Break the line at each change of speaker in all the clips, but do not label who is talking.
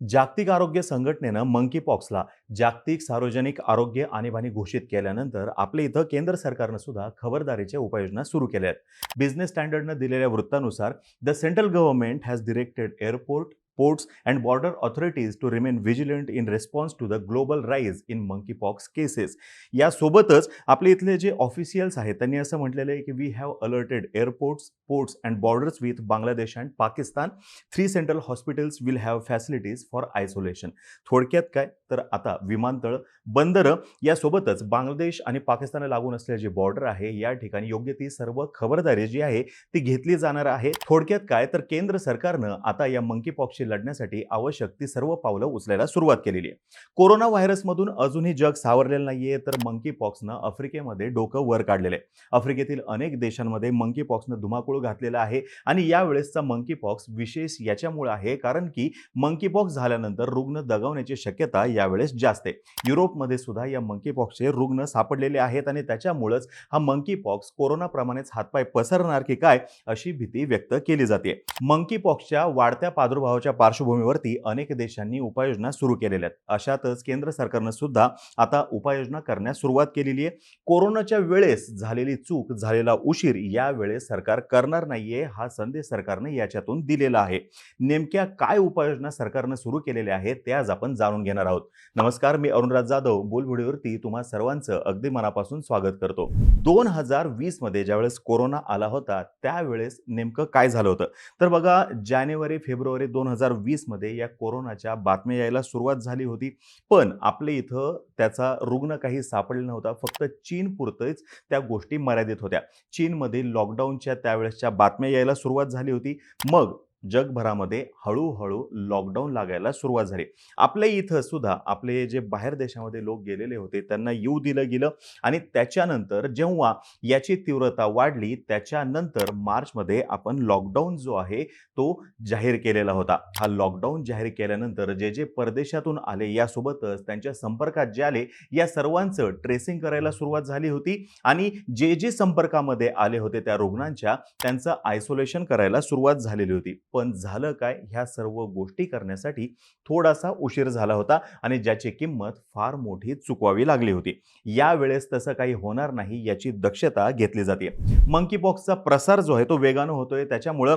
जागतिक आरोग्य संघटनेनं मंकी पॉक्सला जागतिक सार्वजनिक आरोग्य आणीबाणी घोषित केल्यानंतर आपल्या इथं केंद्र सरकारनं सुद्धा खबरदारीच्या उपाययोजना सुरू केल्या आहेत बिझनेस स्टँडर्डनं दिलेल्या वृत्तानुसार the central government has directed airport ports and border authorities to remain vigilant in response to the global rise in monkeypox cases. यासोबतच आपले इथले जे ऑफिशियल्स आहेत त्यांनी असं म्हटलेलं आहे की we have alerted airports ports and borders with Bangladesh and Pakistan. Three central hospitals will have facilities for isolation थोडक्यात काय? तर आता विमानतळ बंदरं यासोबतच बांगलादेश आणि पाकिस्तानला लागून असलेले जे बॉर्डर आहे या ठिकाणी योग्य ती सर्व खबरदारी जी आहे ती घेतली जाणार आहे. थोडक्यात काय? तर केंद्र सरकारनं आता या मंकीपॉक्सची लढण्यासाठी आवश्यक ती सर्व पावलं उचलायला सुरुवात केलेली आहे. कोरोना व्हायरसमधून अजूनही जग सावरलेलं नाहीये तर मंकी पॉक्सनं आफ्रिकेमध्ये डोकं वर काढलेलं आहे. आफ्रिकेतील अनेक देशांमध्ये मंकी पॉक्सनं धुमाकूळ घातलेला आहे आणि यावेळेसचा मंकी पॉक्स विशेष याच्यामुळे आहे कारण की मंकी पॉक्स झाल्यानंतर रुग्ण दगावण्याची शक्यता यावेळेस जास्त आहे. युरोपमध्ये सुद्धा या मंकी पॉक्सचे रुग्ण सापडलेले आहेत आणि त्याच्यामुळंच हा मंकी पॉक्स कोरोनाप्रमाणेच हातपाय पसरणार की काय अशी भीती व्यक्त केली जाते. मंकी पॉक्सच्या वाढत्या प्रादुर्भावाच्या पार्श्वभूमीवरती अनेक देशांनी उपाययोजना सुरू केलेल्या आहेत. अशातच केंद्र सरकारनं सुद्धा आता उपाययोजना करण्यास सुरुवात केलेली आहे. कोरोनाच्या वेळेस झालेली चूक झालेला उशीर यावेळेस सरकार करणार नाहीये हा संदेश सरकारनं याच्यातून दिलेला आहे. नेमक्या काय उपाययोजना सरकारनं सुरू केलेल्या आहेत ते आज आपण जाणून घेणार आहोत. नमस्कार मी अरुणराज जाधव. बोलबुडीवरती तुम्हा सर्वांचं अगदी मनापासून स्वागत करतो. दोन हजार वीसमध्ये ज्यावेळेस कोरोना आला होता त्यावेळेस नेमकं काय झालं होतं? तर बघा जानेवारी फेब्रुवारी दोन हजार वीसमध्ये या कोरोनाच्या बातम्या यायला सुरुवात झाली होती. पण आपल्या इथं त्याचा रुग्ण काही सापडला नव्हता. फक्त चीनपुरतंच त्या गोष्टी मर्यादित होत्या. चीनमध्ये लॉकडाऊनच्या त्यावेळेसच्या बातम्या यायला सुरुवात झाली होती. मग जगभरामध्ये हळूहळू लॉकडाऊन लागायला सुरुवात झाली. आपल्या इथं सुद्धा आपले जे बाहेर देशामध्ये लोक गेलेले होते त्यांना येऊ दिलं गेलं आणि त्याच्यानंतर जेव्हा याची तीव्रता वाढली त्याच्यानंतर मार्चमध्ये आपण लॉकडाऊन जो आहे तो जाहीर केलेला होता. हा लॉकडाऊन जाहीर केल्यानंतर जे जे परदेशातून आले यासोबतच त्यांच्या संपर्कात जे आले या सर्वांचं ट्रेसिंग करायला सुरुवात झाली होती आणि जे जे संपर्कामध्ये आले होते त्या रुग्णांच्या त्यांचं आयसोलेशन करायला सुरुवात झालेली होती. पण झालं काय? ह्या सर्व गोष्टी करण्यासाठी थोडासा उशीर झाला होता आणि ज्याची किंमत फार मोठी चुकवावी लागली होती. यावेळेस तसं काही होणार नाही याची दक्षता घेतली जाते. मंकी पॉक्सचा प्रसार जो आहे तो वेगानं होतोय. त्याच्यामुळं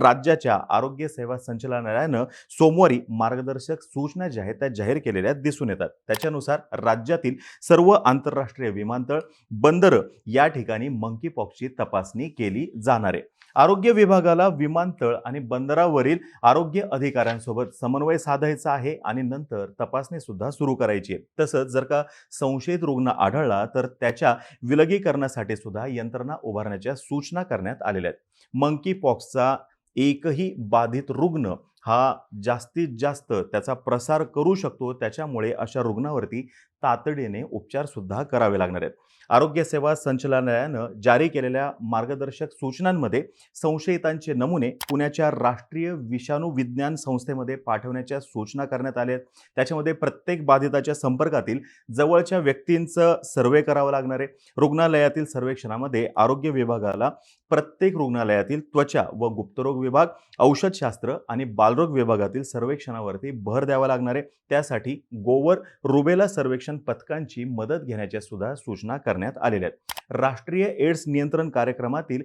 राज्याच्या आरोग्य सेवा संचालनालयानं सोमवारी मार्गदर्शक सूचना ज्या आहेत त्या जाहीर केलेल्या दिसून येतात. त्याच्यानुसार राज्यातील सर्व आंतरराष्ट्रीय विमानतळ बंदरं या ठिकाणी मंकी पॉक्सची तपासणी केली जाणार आहे. आरोग्य विभागाला विमानतळ आणि बंदरावरील आरोग्य अधिकाऱ्यांसोबत समन्वय साधायचा आहे आणि नंतर तपासणी सुद्धा सुरू करायची आहे. तसंच जर का संशयित रुग्ण आढळला तर त्याच्या विलगीकरणासाठी सुद्धा यंत्रणा उभारण्याच्या सूचना करण्यात आलेल्या आहेत. मंकी पॉक्सचा एकही बाधित रुग्ण हा जास्तीत जास्त त्याचा प्रसार करू शकतो त्याच्यामुळे अशा रुग्णावरती तातडीने उपचारसुद्धा करावे लागणार आहेत. आरोग्य सेवा संचालनालयानं जारी केलेल्या मार्गदर्शक सूचनांमध्ये संशयितांचे नमुने पुण्याच्या राष्ट्रीय विषाणू विज्ञान संस्थेमध्ये पाठवण्याच्या सूचना करण्यात आल्या आहेत. त्याच्यामध्ये प्रत्येक बाधिताच्या संपर्कातील जवळच्या व्यक्तींचं सर्वे करावं लागणार आहे. रुग्णालयातील सर्वेक्षणामध्ये आरोग्य विभागाला प्रत्येक रुग्णालयातील त्वचा व गुप्तरोग विभाग औषधशास्त्र आणि बालरोग विभागातील सर्वेक्षणावरती भर द्यावा लागणार आहे. त्यासाठी गोवर रुबेला सर्वेक्षण पथकांची मदत घेण्याच्या सुद्धा सूचना करण्यात आलेल्या आहेत. राष्ट्रीय एड्स नियंत्रण कार्यक्रमातील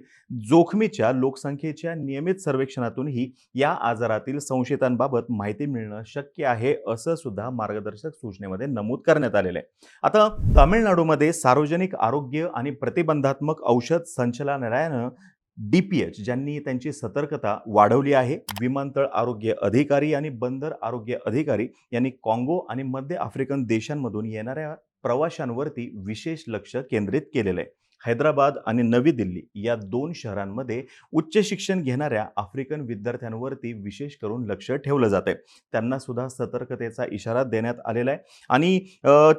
जोखमीच्या लोकसंख्येच्या नियमित सर्वेक्षणातूनही या आजारातील संशयितांबाबत माहिती मिळणं शक्य आहे असं सुद्धा मार्गदर्शक सूचनेमध्ये नमूद करण्यात आलेलं आहे. आता तामिळनाडूमध्ये सार्वजनिक आरोग्य आणि प्रतिबंधात्मक औषध संचालनालयानं डी पी एच ज्यांनी त्यांची सतर्कता वाढवली आहे. विमानतळ आरोग्य अधिकारी आणि बंदर आरोग्य अधिकारी यांनी काँगो आणि मध्य आफ्रिकन देशांमधून येणाऱ्या प्रवाशांवरती विशेष लक्ष केंद्रित केलेलं आहे. हैदराबाद आणि नवी दिल्ली या दोन शहरांमध्ये उच्च शिक्षण घेणाऱ्या आफ्रिकन विद्यार्थ्यांवरती विशेष करून लक्ष ठेवलं जात आहे त्यांना सुद्धा सतर्कतेचा इशारा देण्यात आलेला आहे. आणि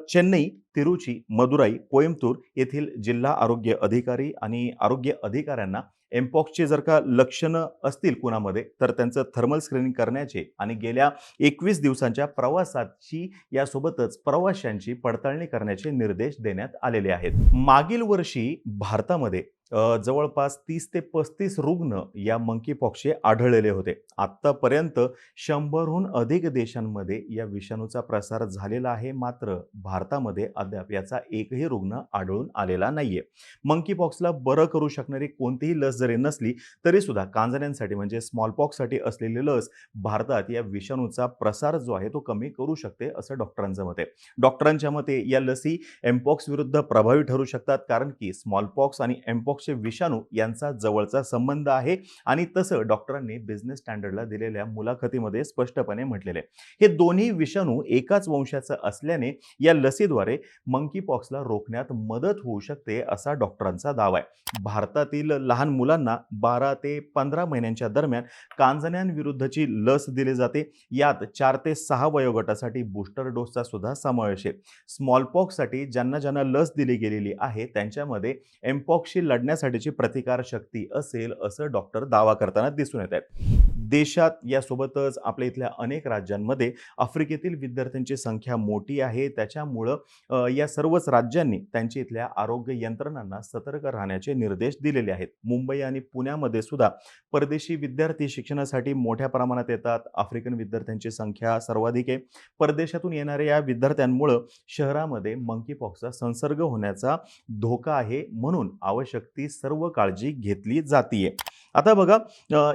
चेन्नई तिरुची मदुराई कोइंबतूर येथील जिल्हा आरोग्य अधिकारी आणि आरोग्य अधिकाऱ्यांना एम्पॉक्सचे जर का लक्षणं असतील कुणामध्ये तर त्यांचं थर्मल स्क्रीनिंग करण्याचे आणि गेल्या एकवीस दिवसांच्या प्रवासाची यासोबतच प्रवाशांची पडताळणी करण्याचे निर्देश देण्यात आलेले आहेत. मागील वर्षी भारतामध्ये जवळपास तीस ते पस्तीस रुग्ण या मंकीपॉक्सचे आढळलेले होते. आत्तापर्यंत शंभरहून अधिक देशांमध्ये या विषाणूचा प्रसार झालेला आहे. मात्र भारतामध्ये अद्याप याचा एकही रुग्ण आढळून आलेला नाहीये. मंकीपॉक्सला बरं करू शकणारी कोणतीही लस जरी नसली तरी सुद्धा कांजण्यांसाठी म्हणजे स्मॉलपॉक्ससाठी असलेली लस भारतात या विषाणूचा प्रसार जो आहे तो कमी करू शकते असं डॉक्टरांचं मत आहे. डॉक्टरांच्या मते या लसी एमपॉक्स विरुद्ध प्रभावी ठरू शकतात कारण की स्मॉलपॉक्स आणि एम्पॉक्स एमपॉक्सचे विषाणू यांचा जवळचा संबंध आहे. आणि तसं डॉक्टरांनी बिझनेस स्टँडर्डला दिलेल्या मुलाखतीमध्ये स्पष्टपणे म्हटलेले हे दोन्ही विषाणू एकाच वंशाचं असल्याने या लसीद्वारे मंकी पॉक्सला रोखण्यात मदत होऊ शकते असा डॉक्टरांचा दावा आहे. भारतातील लहान मुलांना बारा ते पंधरा महिन्यांच्या दरम्यान कांजण्यांविरुद्धची लस दिली जाते. यात चार ते सहा वयोगटासाठी बूस्टर डोसचा सुद्धा समावेश आहे. स्मॉलपॉक्ससाठी ज्यांना ज्यांना लस दिली गेलेली आहे त्यांच्यामध्ये एमपॉक्सशी लढण्यासाठीची प्रतिकार शक्ती असेल असं डॉक्टर दावा करताना दिसून येत आहेत देशात यासोबतच आपल्या इथल्या अनेक राज्यांमध्ये आफ्रिकेतील विद्यार्थ्यांची संख्या मोठी आहे. त्याच्यामुळं या सर्वच राज्यांनी त्यांच्या इथल्या आरोग्य यंत्रणांना सतर्क राहण्याचे निर्देश दिलेले आहेत. मुंबई आणि पुण्यामध्ये सुद्धा परदेशी विद्यार्थी शिक्षणासाठी मोठ्या प्रमाणात येतात. आफ्रिकन विद्यार्थ्यांची संख्या सर्वाधिक आहे. परदेशातून येणाऱ्या या विद्यार्थ्यांमुळं शहरामध्ये मंकी पॉक्सचा संसर्ग होण्याचा धोका आहे म्हणून आवश्यक ती सर्व काळजी घेतली जातीये. आता बघा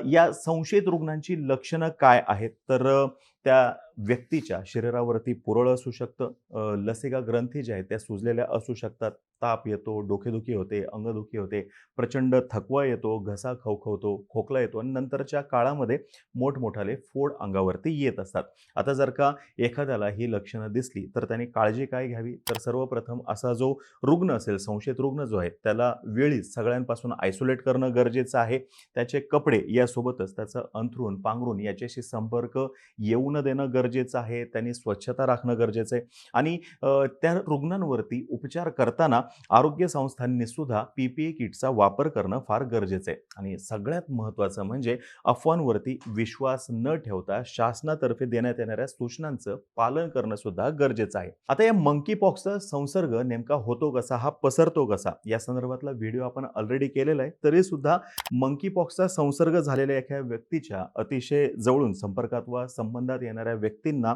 या संशयित रुग्णांची लक्षणं काय आहेत? तर त्या व्यक्तीच्या शरीरावरती पुरळ असू शकतं लसिका ग्रंथी ज्या आहेत त्या सुजलेल्या असू शकतात. ताप येतो डोकेदुखी होते अंगदुखी होते प्रचंड थकवा येतो घसा खवखवतो खोकला येतो आणि नंतरच्या काळामध्ये मोठमोठाले फोड अंगावरती येत असतात. आता जर का एखाद्याला ही लक्षणं दिसली तर त्याने काळजी काय घ्यावी? तर सर्वप्रथम असा जो रुग्ण असेल संशयित रुग्ण जो आहे त्याला वेळीच सगळ्यांपासून आयसोलेट करणं गरजेचं आहे. त्याचे कपडे यासोबतच त्याचं अंथरूण पांघरून याच्याशी संपर्क येऊ न देणं गरजेचं आहे त्यांनी स्वच्छता राखणं गरजेचं आहे. आणि त्या रुग्णांवरती उपचार करताना आरोग्य संस्थांनी सुद्धा पी पी ए किटचा वापर करणं फार गरजेचं आहे. आणि सगळ्यात महत्त्वाचं म्हणजे अफवांवरती विश्वास न ठेवता शासनातर्फे देण्यात येणाऱ्या सूचनांचं पालन करणं सुद्धा गरजेचं आहे. आता या मंकी पॉक्सचा संसर्ग नेमका होतो कसा हा पसरतो कसा या संदर्भातला व्हिडिओ आपण ऑलरेडी केलेला आहे. तरी सुद्धा मंकी पॉक्सचा संसर्ग झालेल्या एका व्यक्तीच्या अतिशय जवळून संपर्कात वा संबंधात येणाऱ्या व्यक्तींना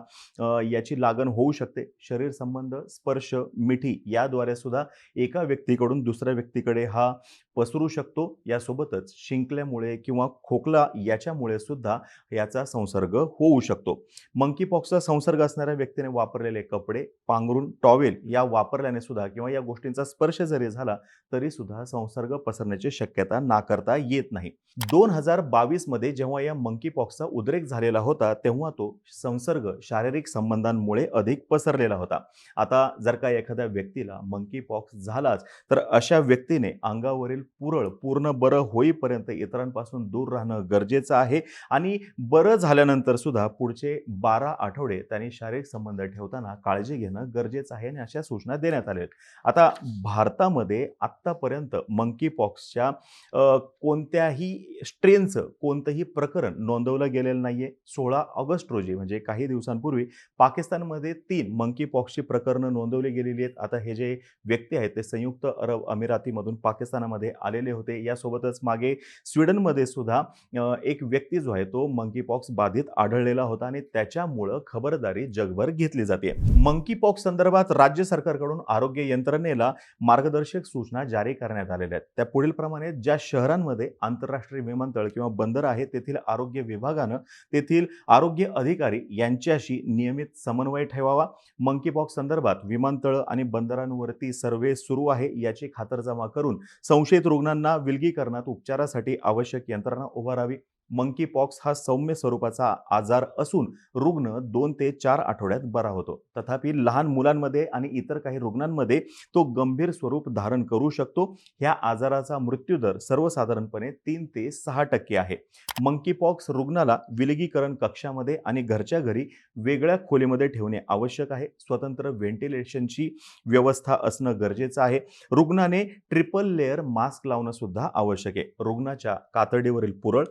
याची लागण होऊ शकते. शरीर संबंध स्पर्श मिठी याद्वारे सुद्धा एका व्यक्तीकडून दुसऱ्या व्यक्तीकडे हा पसरू शकतो. यासोबतच शिंकल्यामुळे किंवा खोकला याच्यामुळे सुद्धा याचा संसर्ग होऊ शकतो. मंकी पॉक्सचा संसर्ग असणाऱ्या व्यक्तीने वापरलेले कपडे पांघरून टॉवेल या वापरल्याने सुद्धा किंवा या गोष्टींचा स्पर्श जरी झाला तरी सुद्धा संसर्ग पसरण्याची शक्यता नाकारता येत नाही. दोन हजार बावीसमध्ये जेव्हा या मंकी पॉक्सचा उद्रेक झालेला होता तेव्हा तो संसर्ग शारीरिक संबंधांमुळे अधिक पसरलेला होता. आता जर का एखाद्या व्यक्तीला मंकी पॉक्स झालाच तर अशा व्यक्तीने अंगावरील पुरळ पूर्ण बरं होईपर्यंत इतरांपासून दूर राहणं गरजेचं आहे आणि बरं झाल्यानंतर सुद्धा पुढचे बारा आठवडे त्यांनी शारीरिक संबंध ठेवताना काळजी घेणं गरजेचं आहे आणि अशा सूचना देण्यात आल्या आहेत. आता भारतामध्ये आत्तापर्यंत मंकी पॉक्सच्या कोणत्याही स्ट्रेनचं कोणतंही प्रकरण नोंदवलं गेलेलं नाहीये. सोळा ऑगस्ट रोजी म्हणजे काही काही दिवसांपूर्वी पाकिस्तानमध्ये तीन मंकी पॉक्सची प्रकरणं नोंदवली गेलेली आहेत. आता हे जे व्यक्ती आहेत ते संयुक्त अरब अमिरातीमधून पाकिस्तानामध्ये आलेले होते. यासोबतच मागे स्वीडनमध्ये सुद्धा एक व्यक्ती जो आहे तो मंकी पॉक्स बाधित आढळलेला होता आणि त्याच्यामुळं खबरदारी जगभर घेतली जाते. मंकी पॉक्स संदर्भात राज्य सरकारकडून आरोग्य यंत्रणेला मार्गदर्शक सूचना जारी करण्यात आलेल्या आहेत. त्या पुढील प्रमाणे ज्या शहरांमध्ये आंतरराष्ट्रीय विमानतळ किंवा बंदर आहे तेथील आरोग्य विभागानं तेथील आरोग्य अधिकारी यांच्याशी नियमित समन्वय ठेवावा. मंकीपॉक्स संदर्भात विमानतळ आणि बंदरांवरती सर्वे सुरू आहे याची खातरजमा करून संशयित रुग्णांना विलगीकरणात उपचारासाठी आवश्यक यंत्रणा उभारावी. मंकी पॉक्स हा सौम्य स्वरूपाचा आजार असून रुग्ण दोन ते चार आठवड्यात बरा होतो. तथापि लहान मुलांमध्ये आणि इतर काही रुग्णांमध्ये तो गंभीर स्वरूप धारण करू शकतो. ह्या आजाराचा मृत्यूदर सर्वसाधारणपणे तीन ते सहा टक्के आहे. मंकी पॉक्स रुग्णाला विलगीकरण कक्षामध्ये आणि घरच्या घरी वेगळ्या खोलीमध्ये ठेवणे आवश्यक आहे. स्वतंत्र व्हेंटिलेशनची व्यवस्था असणं गरजेचं आहे. रुग्णाने ट्रिपल लेअर मास्क लावणं सुद्धा आवश्यक आहे. रुग्णाच्या कातडीवरील पुरळ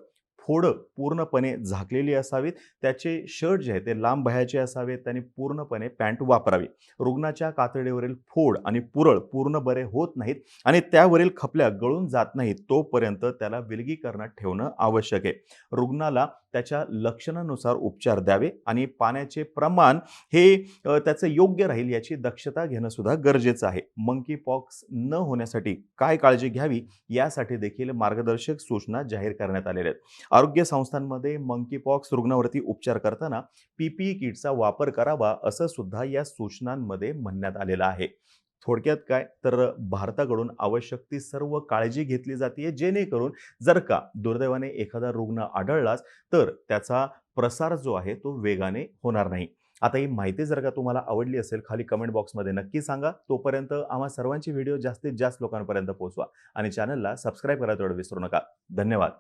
फोडं पूर्णपणे झाकलेली असावीत. त्याचे शर्ट जे आहे ते लांब बाह्याचे असावेत त्याने पूर्णपणे पॅन्ट वापरावी. रुग्णाच्या कातडीवरील फोड आणि पुरळ पूर्ण बरे होत नाहीत आणि त्यावरील खपल्या गळून जात नाहीत तोपर्यंत त्याला विलगीकरणात ठेवणं आवश्यक आहे. रुग्णाला त्याच्या लक्षणानुसार उपचार द्यावे आणि पाण्याचे प्रमाण हे त्याचं योग्य राहील याची दक्षता घेणं सुद्धा गरजेचं आहे. मंकी पॉक्स न होण्यासाठी काय काळजी घ्यावी यासाठी देखील मार्गदर्शक सूचना जाहीर करण्यात आलेल्या आहेत. आरोग्य संस्थांमध्ये मंकी पॉक्स रुग्णावरती उपचार करताना पीपीई किटचा वापर करावा असं सुद्धा या सूचनांमध्ये म्हणण्यात आलेलं आहे. थोडक्यात काय? तर भारताकडून आवश्यक ती सर्व काळजी घेतली जाते जेणेकरून जर का दुर्दैवाने एखादा रुग्ण आढळलाच तर त्याचा प्रसार जो आहे तो वेगाने होणार नाही. आता ही माहिती जर का तुम्हाला आवडली असेल खाली कमेंट बॉक्समध्ये नक्की सांगा. तोपर्यंत आम्हा सर्वांची व्हिडिओ जास्तीत जास्त लोकांपर्यंत पोहोचवा आणि चॅनलला सबस्क्राईब करायला तेवढं विसरू नका. धन्यवाद.